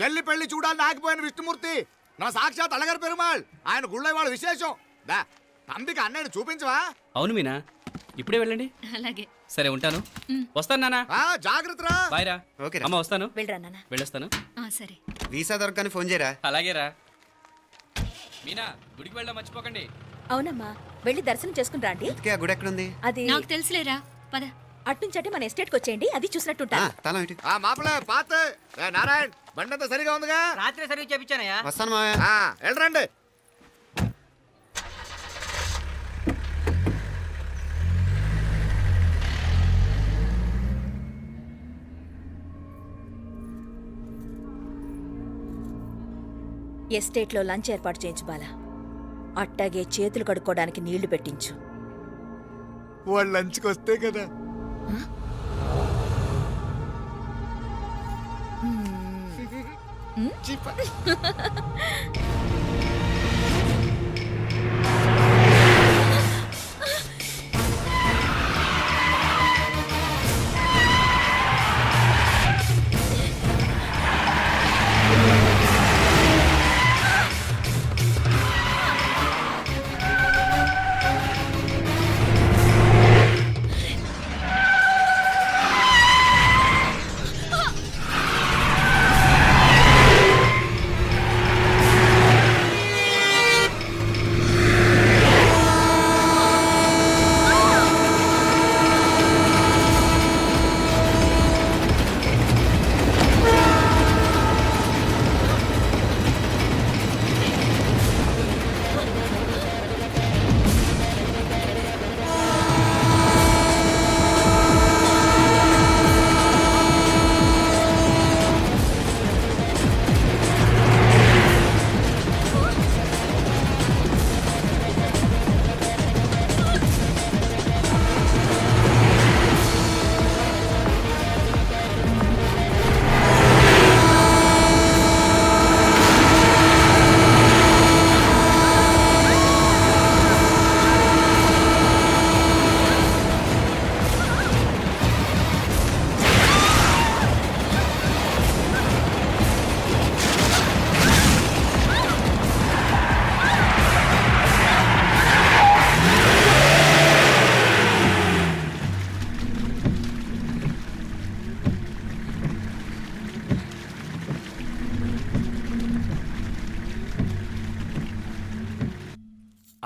చెల్లి పెళ్ళి చూడాలని ఆగిపోయిన విష్ణుమూర్తి. నా సాక్షాత్ అలగర్ పెరుమాళ్. ఆయన గుళ్ళో వాళ్ళ విశేషం. దా తంబికి అన్నయ్యని చూపించవా? అవును మీనా. ఇప్పుడే వెళ్ళండి. అలాగే. సరే ఉంటాను. వస్తాను నానా. ఆ జాగ్రత్తరా బాయ్ రా. ఓకే. అమ్మ వస్తాను. వెళ్ళరా నాన్న వెళ్ళొస్తాను. ఆ, సరే. వీసా దొరకని ఫోన్ చేయరా? అలాగే రా. మీనా గుడికి వెళ్ళడం మర్చిపోకండి. అవునమ్మా వెళ్ళి దర్శనం చేసుకుని రండి ఆ గుడి ఎక్కడుంది? అది నాకు తెలుసులేరా. పద. అట్నుంచి మన ఎస్టేట్కి వచ్చేయండి అది చూసినట్టుంటా ఇటు. ఆ మాపలే పాత. ఏ, బండంతా సరిగా ఉందిగా? రాత్రి సర్వీస్ చేపించానయ్యా. వస్తాను మావయ్య. ఆ, వెళ్ళరండి. ఎస్టేట్లో లంచ్ ఏర్పాటు చేయించు బాలా. అట్టాగే చేతులు కడుక్కోవడానికి నీళ్ళు పెట్టించు. వాళ్ళు లంచ్కి వస్తే కదా. చిప్ప.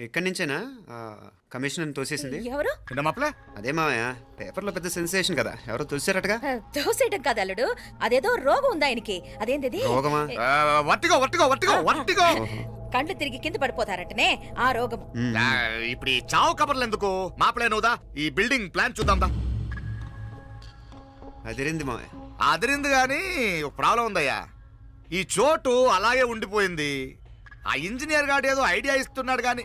ఎక్కడి నుంచేనా? ఆ, కమిషనర్ తోసేసింది. ఎవరు? మాపలే? అదే మావయ్య పేపర్లో పెద్ద సెన్సేషన్ కదా. ఎవరో తోసారటగా ఆ, దోసేయటం కాదు అల్లుడు. అదేదో రోగం ఉంది ఆయనకి. అదేంటిది? రోగమా? వట్టిగో వట్టిగో వట్టిగో వట్టిగో కండ్లు తిరిగి కింద పడిపోతారటనే ఆ రోగం. ఆ, ఇప్పుడు ఈ చావు కబర్లు ఎందుకు? నువ్వుదా ఈ బిల్డింగ్ ప్లాన్ చూద్దాందా అదిరింది మావయ్య. అదిరింది కానీ ఒక ప్రాబ్లం ఉందయ్యా. ఈ చోటు అలాగే ఉండిపోయింది. ఆ ఇంజనీర్ గాడు ఏదో ఐడియా ఇస్తున్నాడు కానీ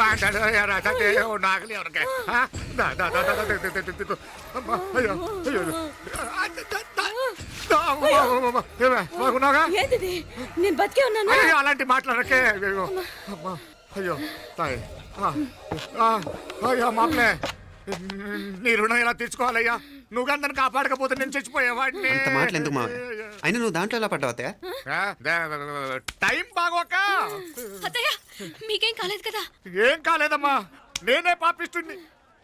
అంటాడు నాకలి ఎవరికే నేను బతికే ఉన్నాను? అలాంటి మాట్లాడకే. అయ్యో తాయి. మాపలే నీ రుణం ఎలా తీర్చుకోవాలయ్యా? నువ్వు అందరిని కాపాడకపోతే నేను చచ్చిపోయేవాడిని. అంత మాటలు ఎందుకు మావయ్య? అయినా నువ్వు దాంట్లో ఎలా పడ్డావు అత్తయ్య? ఆ, దే- టైం బాగోక. అత్తయ్య మీకేం కాలేదు కదా? ఏం కాలేదమ్మా. నేనే పాపిస్తుంది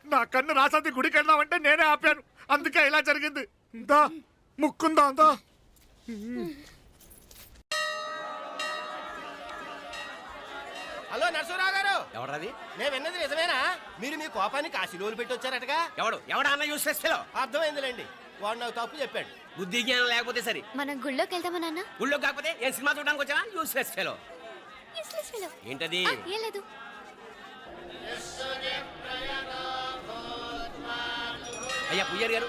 నా కన్ను రాసాది గుడికి వెళ్దామంటే నేనే ఆపాను. అందుకే ఇలా జరిగింది. దా ముక్కుందా దా. ఎవడది నేను విన్నది నిజమేనా? మీరు మీ కోపానికి కాశీలోలు పెట్టి వచ్చారటగా ఎవడు? ఎవడా అన్న యూస్లెస్ ఫెలో అర్థమైందిలేండి. వాడు నాకు తప్పు చెప్పాడు. బుద్ధి జ్ఞానం లేకపోతే సరే. మనం గుళ్ళోకి వెళ్దామా నాన్న? ఊళ్ళో కాకపోతే ఏం సినిమా చూడడానికి వచ్చావా? Useless fellow fellow. ఏంటది? ఆ, ఏం లేదు. అయ్యా పుయ్యర్ గారు.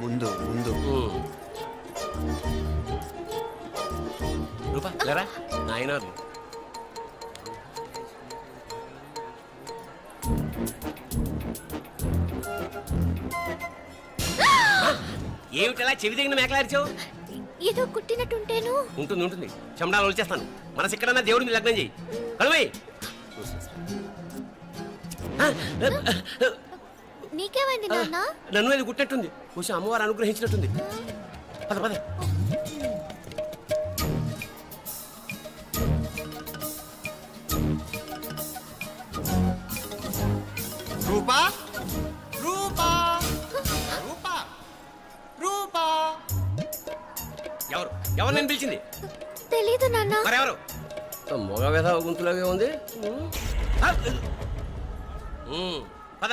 ముందు ముందు. రూపా లేరా? నాయనారు. ఏమిటలా చెవి దగ్గర మేకలారిచావు? ఏదో కుట్టినట్టుంటేను. ఉంటుంది ఉంటుంది. చెమడాలు వచ్చేస్తాను మనసు ఎక్కడన్నా దేవుడి మీద లగ్నం చేయి కలువై నీకేమైంది నాన్న? నన్ను అది గుట్టినట్టుంది? కొంచెం అమ్మవారు అనుగ్రహించినట్టుంది. పద పద. రూపా? రూపా? రూపా? రూపా? ఎవరు? ఎవరు నేను పిలిచింది? తెలీదు నాన్న. మరెవరు? మొగ వ్యధ గుంతులాగే ఉంది. పద.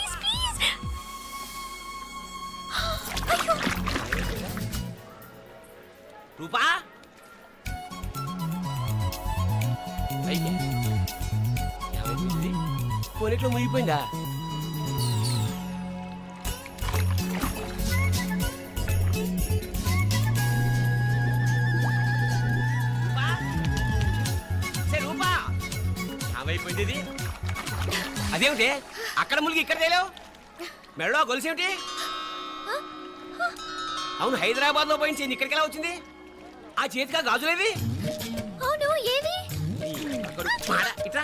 పోనీట్లో మునిగిపోయిందా? ఏమైపోయింది అదేమిటి? అక్కడ మునిగి ఇక్కడ తేలేవు? మెడలో గొలుసేమిటి అవును హైదరాబాద్లో పోయించింది ఇక్కడికి ఎలా వచ్చింది? ఆ చేతిగా గాజులేవి అవును ఏవి? ఇట్రా.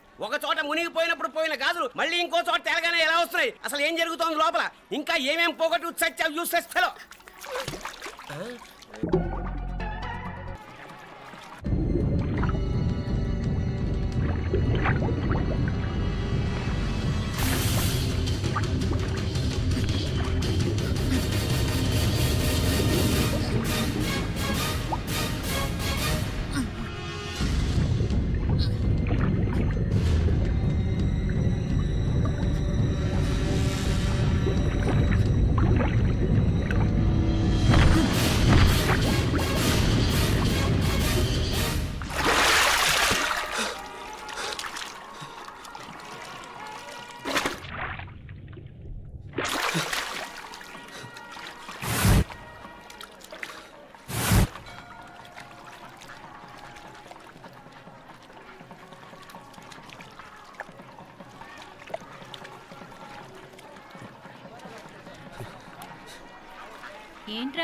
ఒక చోట మునిగిపోయినప్పుడు పోయిన గాజులు మళ్ళీ ఇంకో చోట తేలగానే ఎలా వస్తున్నాయి? అసలు ఏం జరుగుతోంది లోపల? ఇంకా ఏమేం పోగొట్టు చచ్చావు యూస్లెస్ ఫెలో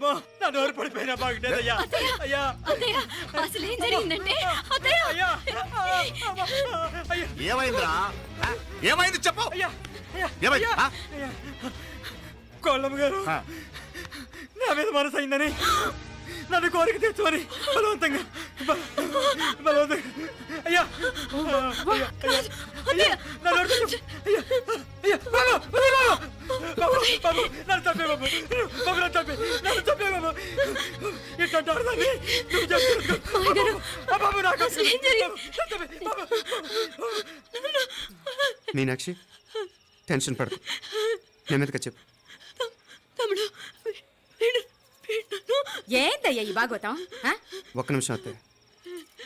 అమ్మో నా నోరు పడిపోయిన అయ్యా. అత్తయ్య అసలు ఏం జరిగిందంటే? అత్తయ్య! అయ్యా. అమ్మా, అయ్యా. ఏమైందిరా? ఆ? ఏమైంది చెప్పు. అయ్యా. ఏమైంది. ఆ? కోళ్ళమ్మ గారు ఆ. నా మీద మనసు అయిందని నన్ను కోరిక తెచ్చుకొని బలవంతంగా బ- బలవంతంగా అయ్యా. అయ్యా, అయ్యా, అయ్యా, నన్ను అయ్యా, బాబు, బాబు. నన్ను. బాబు, నన్ను చంపే బాబు. ఇట్లాంటి ఆడదాన్ని నువ్వు చేస్తున్నావు. ఆ బాబు, నాకు. మీనాక్షి టెన్షన్ పడకు నెమ్మదిగా చెప్పు ఏందయ్యా ఈ భాగవతం? ఒక్క నిమిషం అత్తే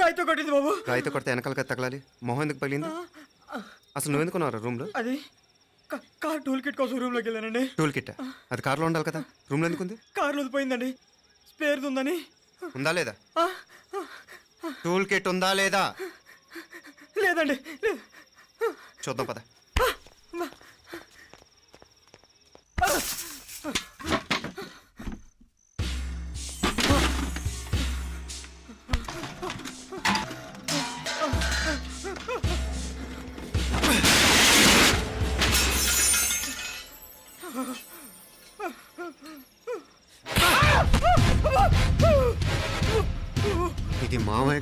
రాయితో కొట్టింది బాబు. రాయితో కొడితే వెనకాలగా తగలాలి? మొహం ఎందుకు పగిలింది? అసలు నువ్వు ఎందుకున్నావు రూమ్లో? అది కా- కార్ టూల్ కిట్ కోసం రూమ్లోకి వెళ్ళానండి. Tool kit? అది కార్లో ఉండాలి కదా? రూమ్లో ఎందుకు ఉంది కార్లో పోయిందండి. స్పేర్ ఉందని. ఉందా లేదా? టూల్ కిట్ ఉందా లేదా? లేదండి లేదు చూద్దాం పద.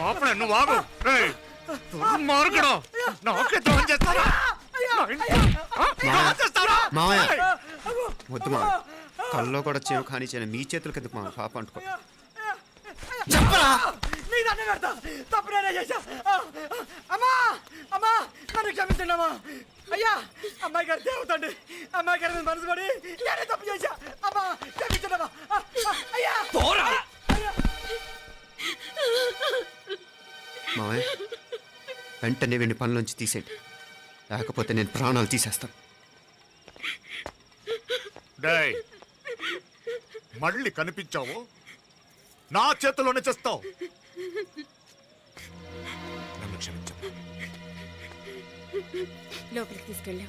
మాపడే నువ్వు ఆగు. రేయ్, దుర్మార్గుడు. నాకే ద్రోహం చేస్తారా? మావయ్య రేయ్, వద్దు మా కల్లో కూడా మీ చేతులు కిందకు మా పాప అంటుకో. నీ దండ పెడతా తప్పు నేనే చేశా. ఆ, ఆ, అమ్మా అమ్మా నన్ను క్షమించండి అమ్మా అయ్యా అమ్మాయి గారు దేవతండి. అమ్మాయి గారి మీద మనసు పడి నేనే తప్పు చేశా. అమ్మా క్షమించండి అమ్మా ఆ, ఆ, అయ్యా. మావయ్య వెంటనే వీడిని పనిలోంచి తీసేయండి. లేకపోతే నేను ప్రాణాలు తీసేస్తాను. డేయ్, మళ్ళీ కనిపించావు? నా చేతిలోనే చేస్తావు? నన్ను లోపలికి తీసుకెళ్ళాం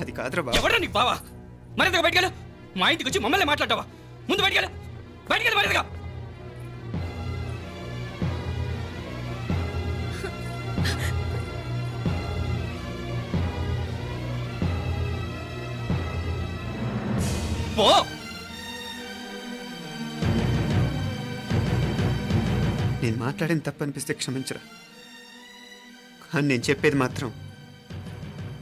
అది కాదురా బాబు. ఎవరా నీకు బావా? మరింతగా బయటకెళ్ళు. మా ఇంటికి వచ్చి మమ్మల్ని మాట్లాడతావా? ముందు బయటకెళ్ళు. బయటకెళ్ళు మరింతగా. పో. నేను మాట్లాడిన తప్పు అనిపిస్తే క్షమించరా. కానీ నేను చెప్పేది మాత్రం